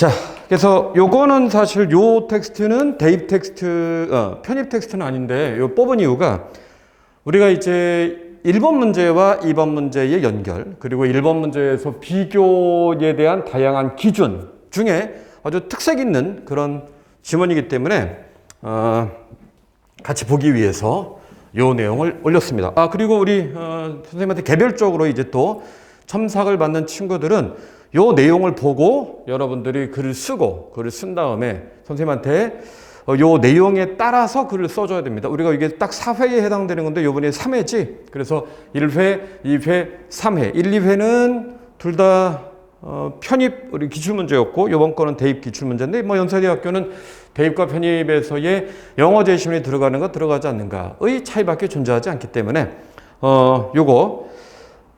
자, 그래서 요거는 사실 요 텍스트는 대입 텍스트, 어, 편입 텍스트는 아닌데 요 뽑은 이유가 우리가 이제 1번 문제와 2번 문제의 연결, 그리고 1번 문제에서 비교에 대한 다양한 기준 중에 아주 특색 있는 그런 지문이기 때문에 어, 같이 보기 위해서 요 내용을 올렸습니다. 아, 그리고 우리 어, 선생님한테 개별적으로 이제 또 첨삭을 받는 친구들은 요 내용을 보고 여러분들이 글을 쓰고 글을 쓴 다음에 선생님한테 어, 요 내용에 따라서 글을 써줘야 됩니다. 우리가 이게 딱 4회에 해당되는 건데 요번에 3회지. 그래서 1회, 2회, 3회. 1, 2회는 둘다 어, 편입 우리 기출 문제였고 요번 거는 대입 기출 문제인데 뭐 연세대학교는 대입과 편입에서의 영어 제시문이 들어가는 것 들어가지 않는가의 차이밖에 존재하지 않기 때문에 어 요거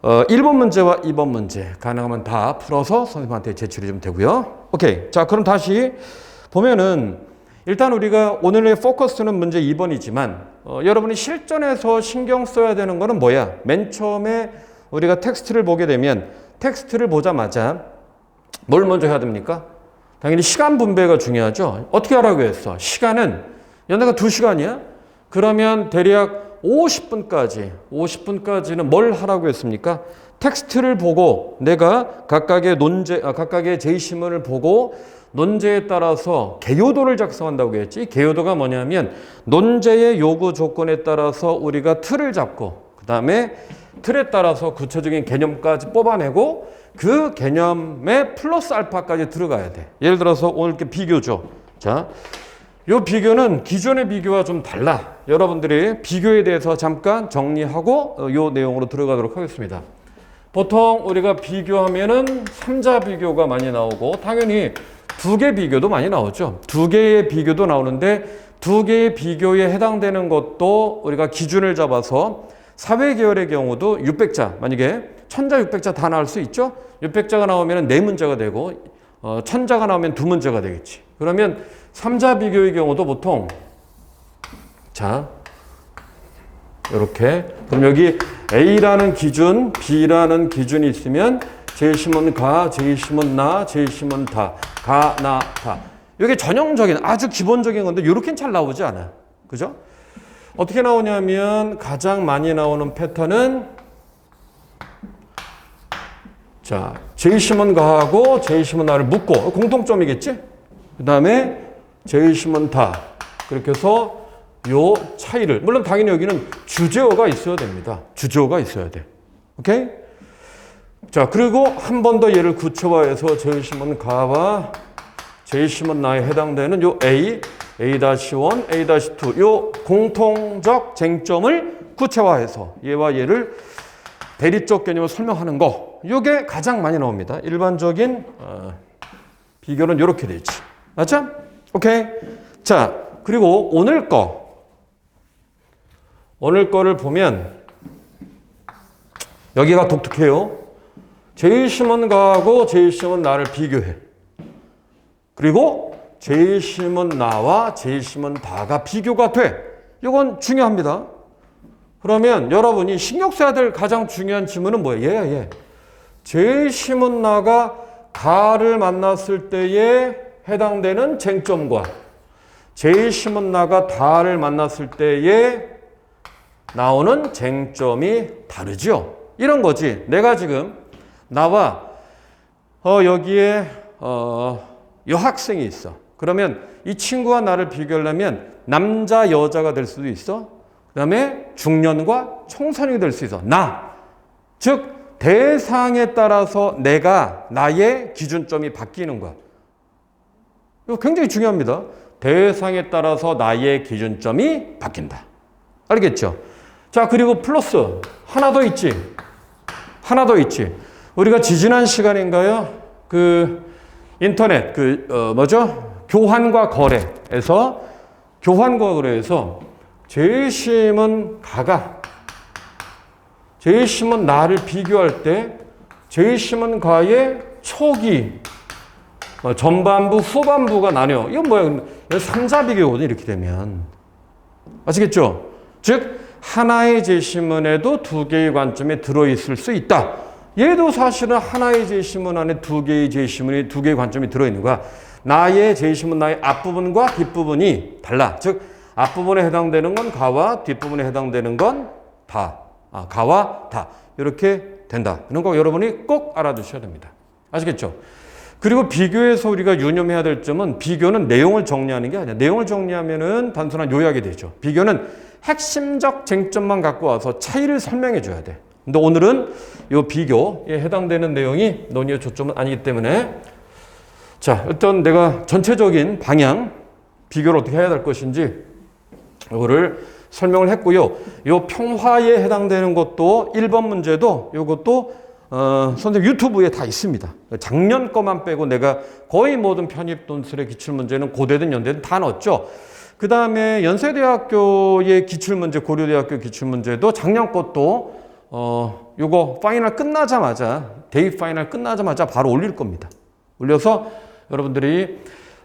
어 1번 문제와 2번 문제 가능하면 다 풀어서 선생님한테 제출이 좀 되고요. 오케이. 자, 그럼 다시 보면은 일단 우리가 오늘의 포커스는 문제 2번이지만 어, 여러분이 실전에서 신경 써야 되는 거는 뭐야? 맨 처음에 우리가 텍스트를 보게 되면 텍스트를 보자마자 뭘 먼저 해야 됩니까? 당연히 시간 분배가 중요하죠. 어떻게 하라고 했어? 시간은 연애가 2시간이야? 그러면 대략 50분까지, 50분까지는 뭘 하라고 했습니까? 텍스트를 보고 내가 각각의 논제, 아, 각각의 제시문을 보고 논제에 따라서 개요도를 작성한다고 했지. 개요도가 뭐냐면 논제의 요구 조건에 따라서 우리가 틀을 잡고 그 다음에 틀에 따라서 구체적인 개념까지 뽑아내고 그 개념에 플러스 알파까지 들어가야 돼. 예를 들어서 오늘 이렇게 비교죠. 자, 요 비교는 기존의 비교와 좀 달라. 여러분들이 비교에 대해서 잠깐 정리하고 어, 요 내용으로 들어가도록 하겠습니다. 보통 우리가 비교하면은 삼자 비교가 많이 나오고 당연히 두 개 비교도 많이 나오죠. 두 개의 비교도 나오는데 두 개의 비교에 해당되는 것도 우리가 기준을 잡아서 사회 계열의 경우도 600자 만약에 천자 600자 다 나올 수 있죠. 600자가 나오면 네 문제가 되고 어, 천자가 나오면 두 문제가 되겠지. 그러면 삼자 비교의 경우도 보통 자 이렇게 그럼 여기 A라는 기준, B라는 기준이 있으면 제심은 가, 제심은 나, 제심은 다, 가, 나, 다. 이게 전형적인 아주 기본적인 건데 이렇게는 잘 나오지 않아. 그죠? 어떻게 나오냐면 가장 많이 나오는 패턴은 자, 제심은 가하고 제심은 나를 묶고 공통점이겠지? 그 다음에 제심은 다. 그렇게 해서 요 차이를 물론 당연히 여기는 주제어가 있어야 됩니다. 주제어가 있어야 돼. 오케이? 자, 그리고 한 번 더 얘를 구체화해서 제심은 가와 제심은 나에 해당되는 요 A, A-1, A-2 요 공통적 쟁점을 구체화해서 얘와 얘를 대리적 개념을 설명하는 거. 요게 가장 많이 나옵니다. 일반적인 어, 비교는 이렇게 되지. 맞죠? 오케이. 자, 그리고 오늘 거. 오늘 거를 보면 여기가 독특해요. 제이심은 가하고 제이심은 나를 비교해. 그리고 제이심은 나와 제이심은 다가 비교가 돼. 이건 중요합니다. 그러면 여러분이 신경 써야 될 가장 중요한 지문은 뭐예요? 얘야, 얘. 제이심은 나가 가를 만났을 때에 해당되는 쟁점과 제이심은 나가 다를 만났을 때에 나오는 쟁점이 다르죠. 이런 거지. 내가 지금 나와 어 여기에 어 여학생이 있어. 그러면 이 친구와 나를 비교하려면 남자 여자가 될 수도 있어. 그다음에 중년과 청소년이 될 수 있어. 나. 즉 대상에 따라서 내가 나의 기준점이 바뀌는 거야. 이거 굉장히 중요합니다. 대상에 따라서 나의 기준점이 바뀐다. 알겠죠? 자, 그리고 플러스 하나 더 있지. 하나 더 있지. 우리가 지지난 시간인가요? 그 인터넷 그 어, 뭐죠? 교환과 거래에서 교환과 거래에서 제심은 가가 제심은 나를 비교할 때 제심은 가의 초기 어, 전반부 후반부가 나뉘어. 이건 뭐야? 삼자 비교거든 이렇게 되면 아시겠죠? 즉 하나의 제시문에도 두 개의 관점이 들어있을 수 있다. 얘도 사실은 하나의 제시문 안에 두 개의 제시문이 두 개의 관점이 들어있는 거야. 나의 제시문 나의 앞부분과 뒷부분이 달라. 즉 앞부분에 해당되는 건 가와 뒷부분에 해당되는 건 다. 아, 가와 다. 이렇게 된다. 이런 거 여러분이 꼭 알아두셔야 됩니다. 아시겠죠? 그리고 비교에서 우리가 유념해야 될 점은 비교는 내용을 정리하는 게 아니야. 내용을 정리하면은 단순한 요약이 되죠. 비교는 핵심적 쟁점만 갖고 와서 차이를 설명해 줘야 돼. 근데 오늘은 이 비교에 해당되는 내용이 논의의 초점은 아니기 때문에 자, 일단 내가 전체적인 방향, 비교를 어떻게 해야 될 것인지 이거를 설명을 했고요. 이 평화에 해당되는 것도 1번 문제도 이것도 어, 선생님 유튜브에 다 있습니다. 작년 거만 빼고 내가 거의 모든 편입 논술의 기출 문제는 고대든 연대든 다 넣었죠. 그 다음에 연세대학교의 기출 문제, 고려대학교 기출 문제도 작년 것도 어, 요거 파이널 끝나자마자 데이 파이널 끝나자마자 바로 올릴 겁니다. 올려서 여러분들이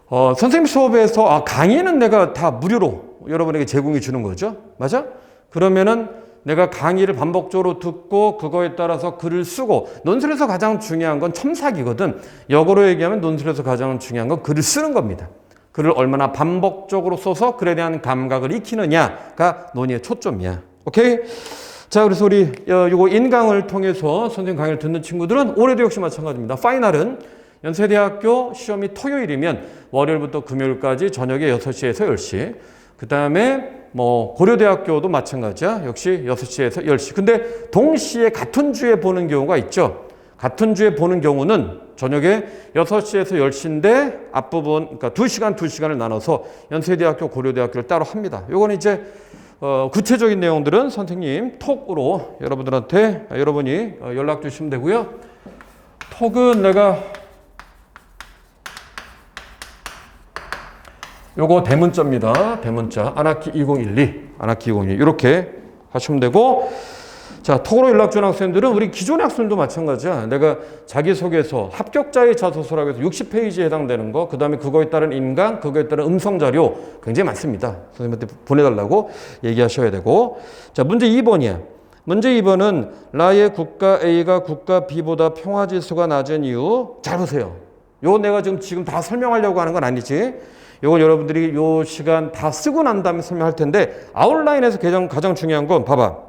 어, 선생님 수업에서 아, 강의는 내가 다 무료로 여러분에게 제공해 주는 거죠. 맞아? 그러면은 내가 강의를 반복적으로 듣고 그거에 따라서 글을 쓰고 논술에서 가장 중요한 건 첨삭이거든. 역으로 얘기하면 논술에서 가장 중요한 건 글을 쓰는 겁니다. 글을 얼마나 반복적으로 써서 글에 대한 감각을 익히느냐가 논의의 초점이야. 오케이? 자, 그래서 우리 어, 요거 인강을 통해서 선생님 강의를 듣는 친구들은 올해도 역시 마찬가지입니다. 파이널은 연세대학교 시험이 토요일이면 월요일부터 금요일까지 저녁에 6시에서 10시. 그 다음에 뭐 고려대학교도 마찬가지야. 역시 6시에서 10시. 근데 동시에 같은 주에 보는 경우가 있죠. 같은 주에 보는 경우는 저녁에 6시에서 10시인데 앞부분, 그러니까 2시간, 2시간을 나눠서 연세대학교, 고려대학교를 따로 합니다. 요건 이제 어, 구체적인 내용들은 선생님 톡으로 여러분들한테 여러분이 어, 연락 주시면 되고요. 톡은 내가 요거 대문자입니다. 대문자 아나키 2012, 아나키 2012 이렇게 하시면 되고 자 톡으로 연락 주는 학생들은 우리 기존의 학생들도 마찬가지야. 내가 자기소개서 합격자의 자소서라고 해서 60페이지에 해당되는 거, 그 다음에 그거에 따른 인강, 그거에 따른 음성 자료 굉장히 많습니다. 선생님한테 보내달라고 얘기하셔야 되고 자 문제 2번이야. 문제 2번은 나의 국가 A가 국가 B보다 평화지수가 낮은 이유 잘 보세요. 요 내가 지금 지금 다 설명하려고 하는 건 아니지. 요건 여러분들이 요 시간 다 쓰고 난 다음에 설명할 텐데 아웃라인에서 가장 가장 중요한 건 봐봐.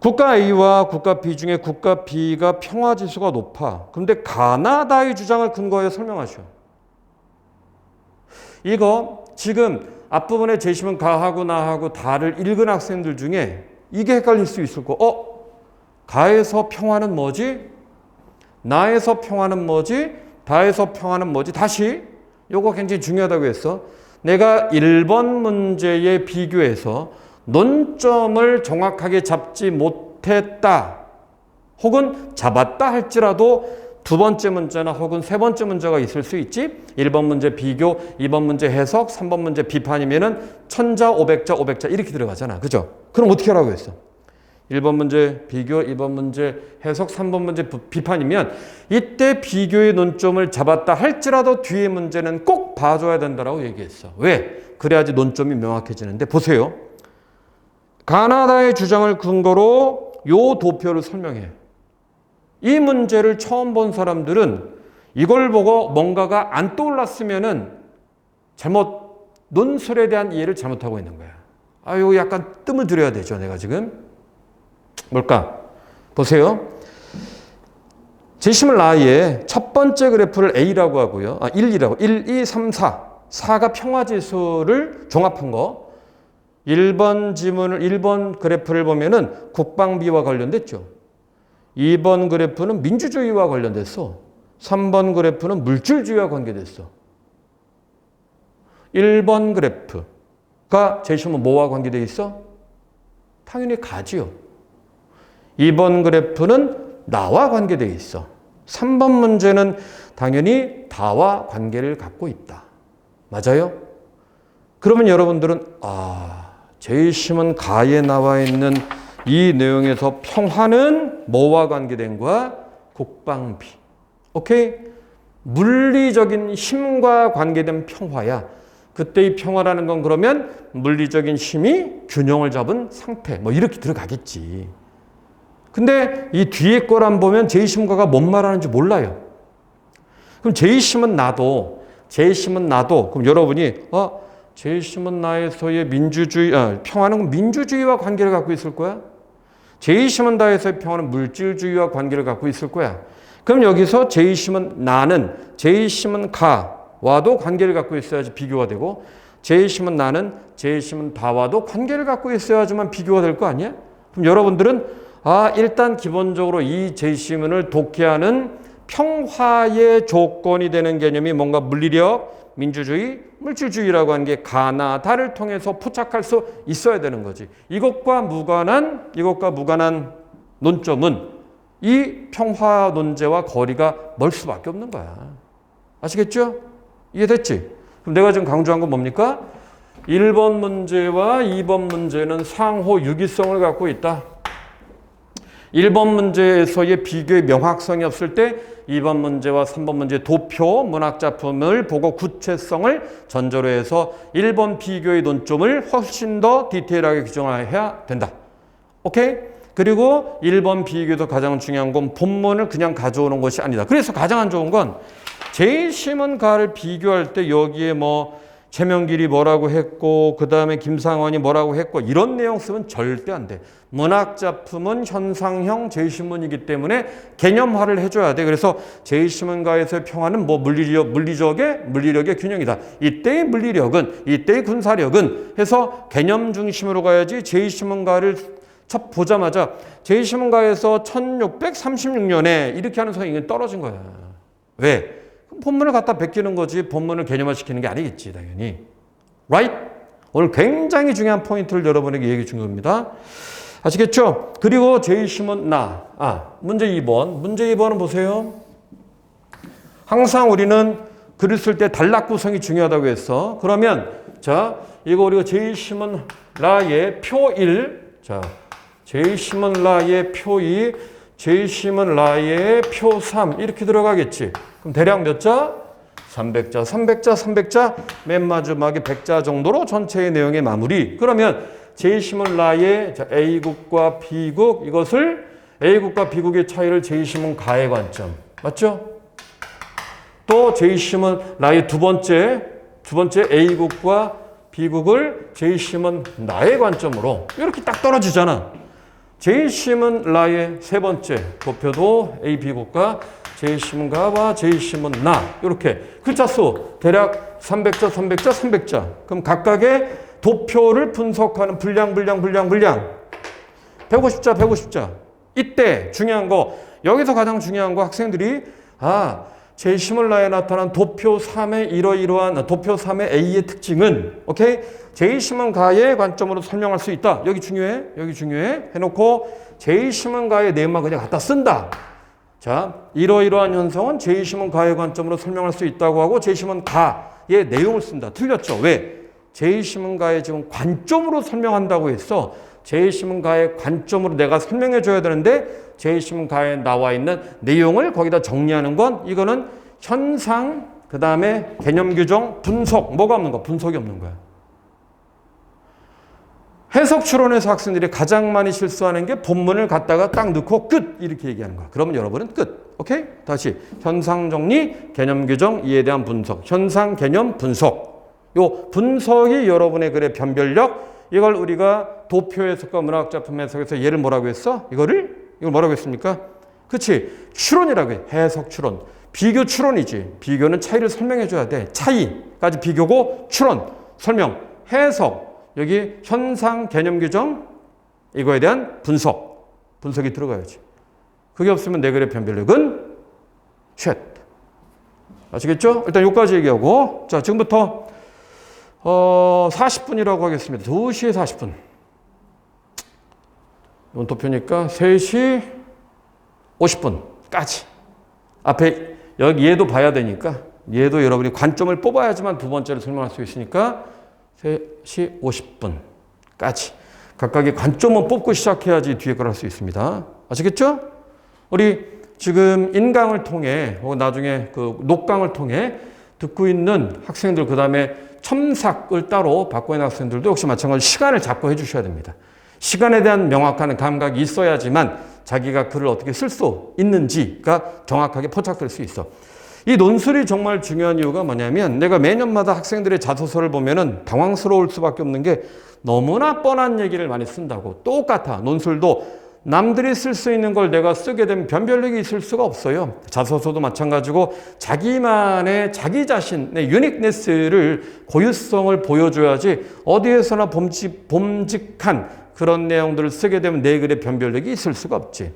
국가 A와 국가 B 중에 국가 B가 평화 지수가 높아. 그런데 가나다의 주장을 근거해 설명하셔. 이거 지금 앞부분에 제시문 가하고 나하고 다를 읽은 학생들 중에 이게 헷갈릴 수 있을 거. 어? 가에서 평화는 뭐지? 나에서 평화는 뭐지? 다에서 평화는 뭐지? 다시 요거 굉장히 중요하다고 했어. 내가 1번 문제에 비교해서 논점을 정확하게 잡지 못했다. 혹은 잡았다 할지라도 두 번째 문제나 혹은 세 번째 문제가 있을 수 있지. 1번 문제 비교, 2번 문제 해석, 3번 문제 비판이면은 천자, 오백자, 오백자 이렇게 들어가잖아. 그죠? 그럼 어떻게 하라고 했어? 1번 문제 비교, 2번 문제 해석, 3번 문제 비판이면 이때 비교의 논점을 잡았다 할지라도 뒤에 문제는 꼭 봐줘야 된다라고 얘기했어. 왜? 그래야지 논점이 명확해지는데 보세요. 가나다의 주장을 근거로 요 도표를 설명해. 이 문제를 처음 본 사람들은 이걸 보고 뭔가가 안 떠올랐으면은 잘못 논술에 대한 이해를 잘못하고 있는 거야. 아, 요 약간 뜸을 들여야 되죠, 내가 지금. 뭘까? 보세요. 제시물 I의 첫 번째 그래프를 A라고 하고요. 아, 1, 2라고. 1, 2, 3, 4. 4가 평화지수를 종합한 거. 1번 지문을, 1번 그래프를 보면은 국방비와 관련됐죠. 2번 그래프는 민주주의와 관련됐어. 3번 그래프는 물질주의와 관계됐어. 1번 그래프가 제시문 뭐와 관계되어 있어? 당연히 가지요. 2번 그래프는 나와 관계되어 있어. 3번 문제는 당연히 다와 관계를 갖고 있다. 맞아요? 그러면 여러분들은 아, 제일 심은 가에 나와 있는 이 내용에서 평화는 뭐와 관계된 거야? 국방비. 오케이? 물리적인 힘과 관계된 평화야. 그때 이 평화라는 건 그러면 물리적인 힘이 균형을 잡은 상태. 뭐 이렇게 들어가겠지. 근데 이 뒤에 거란 보면 제이심가가 뭔 말하는지 몰라요. 그럼 제이심은 나도, 제이심은 나도, 그럼 여러분이, 어, 제이심은 나에서의 민주주의, 아, 평화는 민주주의와 관계를 갖고 있을 거야? 제이심은 나에서의 평화는 물질주의와 관계를 갖고 있을 거야. 그럼 여기서 제이심은 나는, 제이심은 가와도 관계를 갖고 있어야지 비교가 되고, 제이심은 나는, 제이심은 다와도 관계를 갖고 있어야지만 비교가 될 거 아니야? 그럼 여러분들은 아, 일단 기본적으로 이 제이심을 독해하는 평화의 조건이 되는 개념이 뭔가 물리력, 민주주의, 물질주의라고 하는 게 가나 다를 통해서 포착할 수 있어야 되는 거지. 이것과 무관한 이것과 무관한 논점은 이 평화 논제와 거리가 멀 수밖에 없는 거야. 아시겠죠? 이해됐지? 그럼 내가 지금 강조한 건 뭡니까? 1번 문제와 2번 문제는 상호 유기성을 갖고 있다. 1번 문제에서의 비교의 명확성이 없을 때 2번 문제와 3번 문제 도표 문학 작품을 보고 구체성을 전제로 해서 1번 비교의 논점을 훨씬 더 디테일하게 규정해야 된다. 오케이? 그리고 1번 비교에서 가장 중요한 건 본문을 그냥 가져오는 것이 아니다. 그래서 가장 안 좋은 건 제이심은 가를 비교할 때 여기에 뭐 최명길이 뭐라고 했고 그 다음에 김상원이 뭐라고 했고 이런 내용 쓰면 절대 안 돼. 문학 작품은 현상형 제시문이기 때문에 개념화를 해줘야 돼. 그래서 제시문가에서의 평화는 뭐 물리력, 물리적의 물리력의 균형이다. 이때의 물리력은 이때의 군사력은 해서 개념 중심으로 가야지 제시문가를 첫 보자마자 제시문가에서 1636년에 이렇게 하는 성이 떨어진 거야. 왜? 본문을 갖다 베끼는 거지 본문을 개념화시키는 게 아니겠지 당연히. Right? 오늘 굉장히 중요한 포인트를 여러분에게 얘기해 준 겁니다. 아시겠죠? 그리고 제이심은 나. 아, 문제 2번. 문제 2번은 보세요. 항상 우리는 글을 쓸 때 단락 구성이 중요하다고 했어. 그러면 자, 이거 우리가 제이심은 라의 표 1. 자, 제이심은 라의 표 2. 제이심은 라의 표 3. 이렇게 들어가겠지. 그럼 대략 몇 자? 300자, 300자, 300자, 맨 마지막에 100자 정도로 전체의 내용의 마무리. 그러면 제이심은 라의 자, A국과 B국 이것을 A국과 B국의 차이를 제이심은 가의 관점. 맞죠? 또 제이심은 라의 두 번째, 두 번째 A국과 B국을 제이심은 나의 관점으로 이렇게 딱 떨어지잖아. 제이심은 라의 세 번째 도표도 A, B국과 제이심은 가와 제이심은 나 이렇게 글자 수 대략 300자, 300자, 300자. 그럼 각각의 도표를 분석하는 분량, 분량, 분량, 분량. 150자, 150자. 이때 중요한 거 여기서 가장 중요한 거 학생들이 아 제시물 라에 나타난 도표 3의 이러이러한 도표 3의 A의 특징은 오케이 제이심은 가의 관점으로 설명할 수 있다. 여기 중요해. 여기 중요해. 해놓고 제이심은 가의 내용만 그냥 갖다 쓴다. 자, 이러이러한 현상은 제이심은 가의 관점으로 설명할 수 있다고 하고 제이심은 가의 내용을 쓴다. 틀렸죠? 왜? 제이심은 가의 지금 관점으로 설명한다고 했어. 제이심은 가의 관점으로 내가 설명해 줘야 되는데 제이심은 가에 나와 있는 내용을 거기다 정리하는 건 이거는 현상, 그 다음에 개념 규정, 분석, 뭐가 없는 거? 분석이 없는 거야. 해석 추론에서 학생들이 가장 많이 실수하는 게 본문을 갖다가 딱 넣고 끝 이렇게 얘기하는 거야. 그러면 여러분은 끝. 오케이? 다시 현상 정리, 개념 규정, 이에 대한 분석. 현상, 개념, 분석. 요 분석이 여러분의 글의 변별력 이걸 우리가 도표 해석과 문학 작품 해석에서 얘를 뭐라고 했어? 이거를 이걸 뭐라고 했습니까? 그치 추론이라고 해. 해석 추론. 비교 추론이지. 비교는 차이를 설명해 줘야 돼. 차이까지 비교고 추론, 설명, 해석. 여기 현상 개념 규정 이거에 대한 분석 분석이 들어가야지. 그게 없으면 내 글의 변별력은 쉣. 아시겠죠? 일단 여기까지 얘기하고 자 지금부터 어 40분이라고 하겠습니다. 2시에 40분. 이건 도표니까 3시 50분까지. 앞에 여기 얘도 봐야 되니까 얘도 여러분이 관점을 뽑아야지만 두 번째를 설명할 수 있으니까 3시 50분까지 각각의 관점을 뽑고 시작해야지 뒤에 걸 할 수 있습니다. 아시겠죠? 우리 지금 인강을 통해 혹은 나중에 그 녹강을 통해 듣고 있는 학생들 그 다음에 첨삭을 따로 받고 있는 학생들도 역시 마찬가지로 시간을 잡고 해주셔야 됩니다. 시간에 대한 명확한 감각이 있어야지만 자기가 글을 어떻게 쓸 수 있는지가 정확하게 포착될 수 있어. 이 논술이 정말 중요한 이유가 뭐냐면 내가 매년마다 학생들의 자소서를 보면은 당황스러울 수밖에 없는 게 너무나 뻔한 얘기를 많이 쓴다고. 똑같아. 논술도 남들이 쓸 수 있는 걸 내가 쓰게 되면 변별력이 있을 수가 없어요. 자소서도 마찬가지고 자기만의 자기 자신의 유닉네스를 고유성을 보여줘야지 어디에서나 범직, 범직한 그런 내용들을 쓰게 되면 내 글에 변별력이 있을 수가 없지.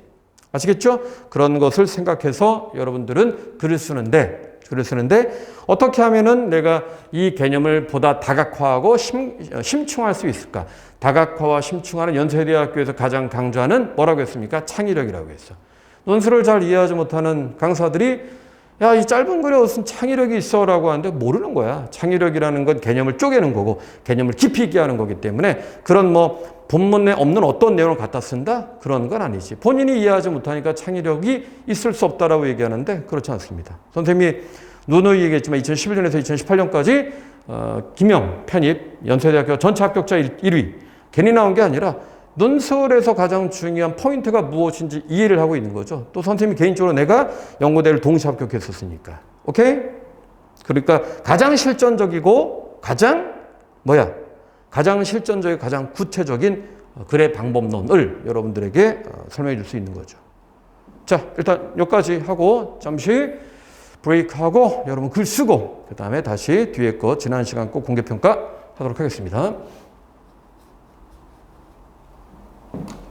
아시겠죠? 그런 것을 생각해서 여러분들은 글을 쓰는데 글을 쓰는데 어떻게 하면은 내가 이 개념을 보다 다각화하고 심, 심층할 수 있을까? 다각화와 심층하는 연세대학교에서 가장 강조하는 뭐라고 했습니까? 창의력이라고 했어. 논술을 잘 이해하지 못하는 강사들이 야, 이 짧은 글에 무슨 창의력이 있어 라고 하는데 모르는 거야. 창의력이라는 건 개념을 쪼개는 거고 개념을 깊이 있게 하는 거기 때문에 그런 뭐 본문에 없는 어떤 내용을 갖다 쓴다? 그런 건 아니지. 본인이 이해하지 못하니까 창의력이 있을 수 없다라고 얘기하는데 그렇지 않습니다. 선생님이 누누이 얘기했지만 2011년에서 2018년까지 어, 김영 편입 연세대학교 전체 합격자 1위 괜히 나온 게 아니라 논술에서 가장 중요한 포인트가 무엇인지 이해를 하고 있는 거죠. 또 선생님이 개인적으로 내가 연구대를 동시 합격했었으니까. 오케이? 그러니까 가장 실전적이고 가장 뭐야? 가장 실전적이고 가장 구체적인 글의 방법론을 여러분들에게 어, 설명해 줄 수 있는 거죠. 자, 일단 여기까지 하고 잠시 브레이크하고 여러분 글 쓰고 그 다음에 다시 뒤에 거 지난 시간 거 공개 평가 하도록 하겠습니다. you.